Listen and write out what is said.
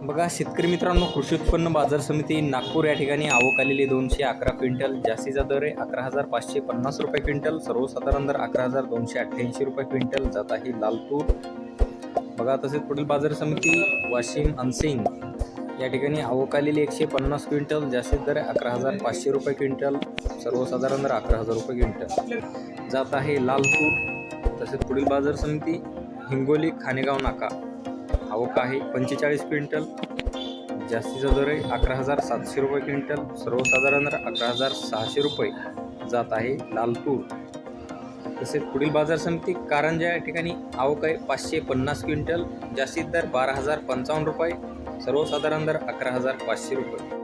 बघा शेतकरी मित्रांनो कृषी उत्पन्न बाजार समिती नागपूर या ठिकाणी आवक आलेली दोनशे अकरा क्विंटल जास्तीचा दर आहे अकरा हजार पाचशे पन्नास रुपये क्विंटल सर्वसाधारण दर अकरा हजार दोनशे अठ्ठ्याऐंशी रुपये क्विंटल जात आहे लालपूर. बघा तसेच पुढील बाजार समिती वाशिम अनसिंग या ठिकाणी आवक आलेली एकशे पन्नास क्विंटल जास्तीत दर अकरा हजार पाचशे रुपये क्विंटल सर्वसाधारण दर अकरा हजार रुपये क्विंटल. जात आहे लालपूर. तसेच पुढील बाजार समिती हिंगोली खानेगाव नाका. आवक आहे पंचेचाळीस क्विंटल जास्तीचा दर आहे अकरा हजार सातशे रुपये क्विंटल सर्वसाधारण दर अकरा हजार सहाशे रुपये जात आहे लालपूर तसेच पुढील बाजार समिती कारंजा या ठिकाणी आवक आहे पाचशे पन्नास क्विंटल जास्तीत दर बारा हजार पंचावन्न रुपये सर्वसाधारण दर अकरा हजार पाचशे रुपये.